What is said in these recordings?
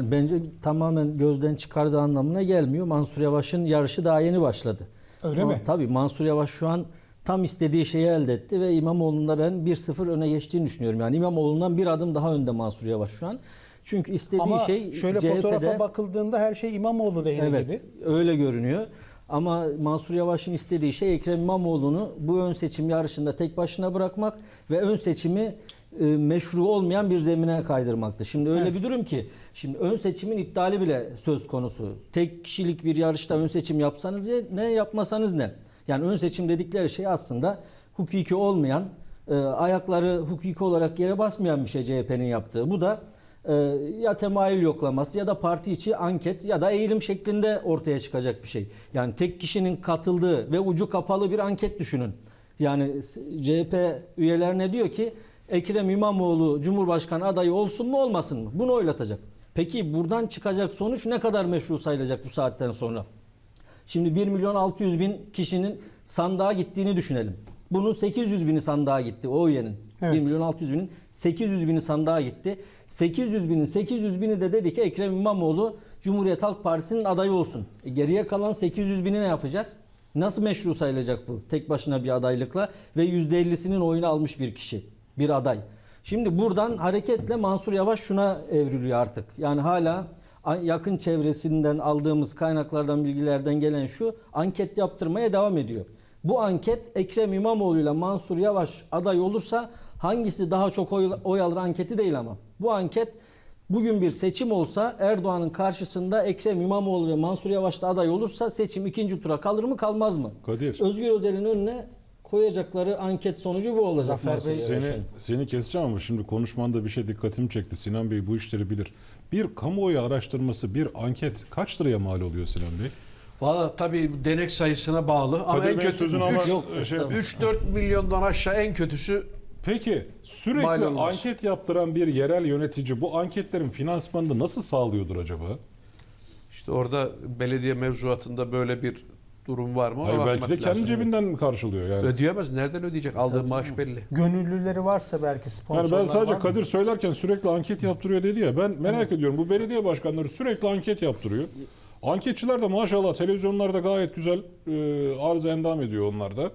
Bence tamamen gözden çıkardığı anlamına gelmiyor. Mansur Yavaş'ın yarışı daha yeni başladı. Öyle Ama mi? Tabii Mansur Yavaş şu an tam istediği şeyi elde etti ve İmamoğlu'nda ben 1-0 öne geçtiğini düşünüyorum. Yani İmamoğlu'ndan bir adım daha önde Mansur Yavaş şu an. Çünkü istediği Ama şey şöyle CHP'de fotoğrafa bakıldığında her şey İmamoğlu lehine Evet, gibi. öyle görünüyor. Ama Mansur Yavaş'ın istediği şey Ekrem İmamoğlu'nu bu ön seçim yarışında tek başına bırakmak ve ön seçimi e, meşru olmayan bir zemine kaydırmaktı. Şimdi öyle Evet. bir durum ki şimdi ön seçimin iptali bile söz konusu. Tek kişilik bir yarışta ön seçim yapsanız ne yapmasanız ne? Yani ön seçim dedikleri şey aslında hukuki olmayan, e, ayakları hukuki olarak yere basmayan bir şey CHP'nin yaptığı. Bu da e, ya temayül yoklaması ya da parti içi anket ya da eğilim şeklinde ortaya çıkacak bir şey. Yani tek kişinin katıldığı ve ucu kapalı bir anket düşünün. Yani CHP üyelerine diyor ki Ekrem İmamoğlu Cumhurbaşkanı adayı olsun mu olmasın mı? Bunu oylatacak. Peki buradan çıkacak sonuç ne kadar meşru sayılacak bu saatten sonra? Şimdi 1 milyon 600 bin kişinin sandığa gittiğini düşünelim. Bunun 800 bini sandığa gitti o üyenin. Evet. 1 milyon 600 binin 800 bini sandığa gitti. 800 binin 800 bini de dedi ki Ekrem İmamoğlu Cumhuriyet Halk Partisi'nin adayı olsun. E geriye kalan 800 bini ne yapacağız? Nasıl meşru sayılacak bu tek başına bir adaylıkla ve %50'sinin oyunu almış bir kişi, bir aday. Şimdi buradan hareketle Mansur Yavaş şuna evriliyor artık. Yani hala yakın çevresinden aldığımız kaynaklardan bilgilerden gelen şu anket yaptırmaya devam ediyor. Bu anket Ekrem İmamoğlu ile Mansur Yavaş aday olursa hangisi daha çok oy, oy alır anketi değil ama. Bu anket bugün bir seçim olsa Erdoğan'ın karşısında Ekrem İmamoğlu ve Mansur Yavaş da aday olursa seçim ikinci tura kalır mı kalmaz mı? Kadir. Özgür Özel'in önüne koyacakları anket sonucu bu olacak. Zafer Bey- Seni, seni keseceğim ama şimdi konuşmanda bir şey dikkatimi çekti. Sinan Bey bu işleri bilir. Bir kamuoyu araştırması, bir anket kaç liraya mal oluyor Sinan Bey? Valla tabii denek sayısına bağlı ama Kadir en ama Yok, şey, estağfurullah. 3-4 milyondan aşağı en kötüsü Peki sürekli Mal olmaz. anket yaptıran bir yerel yönetici bu anketlerin finansmanını nasıl sağlıyordur acaba? işte orada belediye mevzuatında böyle bir durum var mı? Ona Hayır, belki bakmak de kendi lazım. cebinden mi karşılıyor yani? Ödeyemez. Nereden ödeyecek? Aldığı maaş belli. Gönüllüleri varsa belki sponsorlar Yani ben sadece var mı? Kadir söylerken sürekli anket yaptırıyor dedi ya. Ben merak ediyorum bu belediye başkanları sürekli anket yaptırıyor. Anketçiler de maşallah televizyonlarda gayet güzel e, arz endam ediyor onlar da.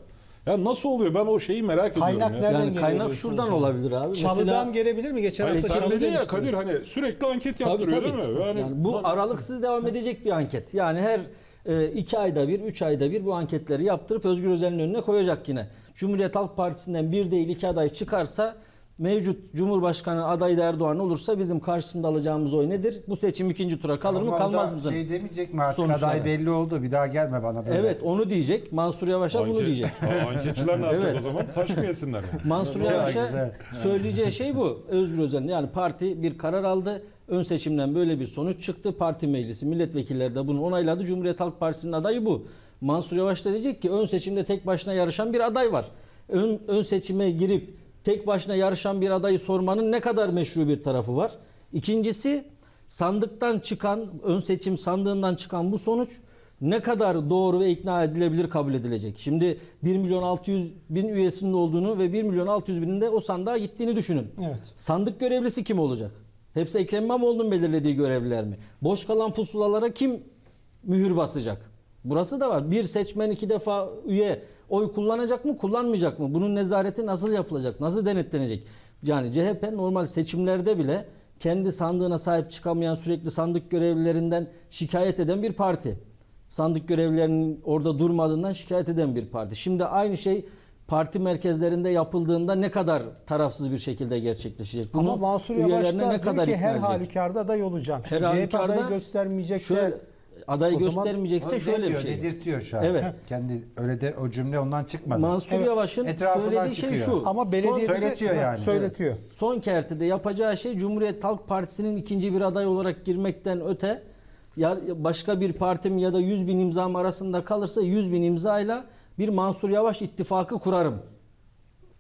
Ya nasıl oluyor? Ben o şeyi merak Kaynak ediyorum ya. nereden Yani geliyor kaynak diyorsunuz şuradan yani? olabilir abi. Çalıdan Mesela- gelebilir mi? Geçen Hayır, hafta sen çalı dedin ya demiştiniz. Kadir hani sürekli anket Tabii, yaptırıyor tabii. değil mi? Yani, Yani bu aralıksız devam edecek bir anket. Yani her e, iki ayda bir, üç ayda bir bu anketleri yaptırıp Özgür Özel'in önüne koyacak yine. Cumhuriyet Halk Partisi'nden bir değil iki aday çıkarsa mevcut Cumhurbaşkanı adayı da Erdoğan olursa bizim karşısında alacağımız oy nedir? Bu seçim ikinci tura kalır mı Ama o kalmaz mı? Şey demeyecek mi artık Sonuçlara. aday belli oldu bir daha gelme bana böyle. Evet onu diyecek. Mansur Yavaş'a bunu diyecek. Anketçiler ne yapacak Evet. o zaman? Taş mı yesinler? Mansur Yavaş'a söyleyeceği şey bu. Özgür Özel'in yani parti bir karar aldı. Ön seçimden böyle bir sonuç çıktı. Parti meclisi, milletvekilleri de bunu onayladı. Cumhuriyet Halk Partisi'nin adayı bu. Mansur Yavaş da diyecek ki ön seçimde tek başına yarışan bir aday var. Ön, ön seçime girip tek başına yarışan bir adayı sormanın ne kadar meşru bir tarafı var. İkincisi sandıktan çıkan, ön seçim sandığından çıkan bu sonuç ne kadar doğru ve ikna edilebilir kabul edilecek. Şimdi 1 milyon 600 bin üyesinin olduğunu ve 1 milyon 600 binin de o sandığa gittiğini düşünün. Evet. Sandık görevlisi kim olacak? Hepsi Ekrem İmamoğlu'nun belirlediği görevliler mi? Boş kalan pusulalara kim mühür basacak? Burası da var. Bir seçmen iki defa üye oy kullanacak mı, kullanmayacak mı? Bunun nezareti nasıl yapılacak, nasıl denetlenecek? Yani CHP normal seçimlerde bile kendi sandığına sahip çıkamayan sürekli sandık görevlilerinden şikayet eden bir parti. Sandık görevlilerinin orada durmadığından şikayet eden bir parti. Şimdi aynı şey parti merkezlerinde yapıldığında ne kadar tarafsız bir şekilde gerçekleşecek? Ama Bunu Mansur Yavaş da ne kadar ki her halükarda aday olacağım. Her CHP halükarda adayı göstermeyecekse Şöyle, adayı o göstermeyecekse şöyle bir şey. Dedirtiyor şu an. Evet. Kendi öyle de o cümle ondan çıkmadı. Mansur Evet, Yavaş'ın söylediği şey çıkıyor. şu. ama belediyede de- söyletiyor yani. Söyletiyor. Son kertede yapacağı şey Cumhuriyet Halk Partisi'nin ikinci bir aday olarak girmekten öte ya başka bir partim ya da 100 bin imzam arasında kalırsa 100 bin imzayla bir Mansur Yavaş ittifakı kurarım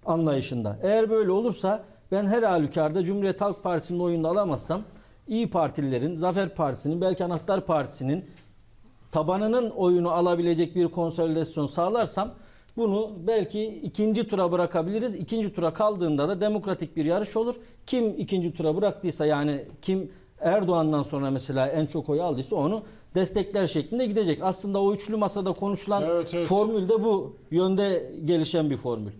anlayışında. Eğer böyle olursa ben her halükarda Cumhuriyet Halk Partisi'nin oyunu alamazsam İyi Partililerin, Zafer Partisi'nin, belki Anahtar Partisi'nin tabanının oyunu alabilecek bir konsolidasyon sağlarsam bunu belki ikinci tura bırakabiliriz. İkinci tura kaldığında da demokratik bir yarış olur. Kim ikinci tura bıraktıysa yani kim Erdoğan'dan sonra mesela en çok oy aldıysa onu destekler şeklinde gidecek. Aslında o üçlü masada konuşulan Evet, evet. formül de bu yönde gelişen bir formül.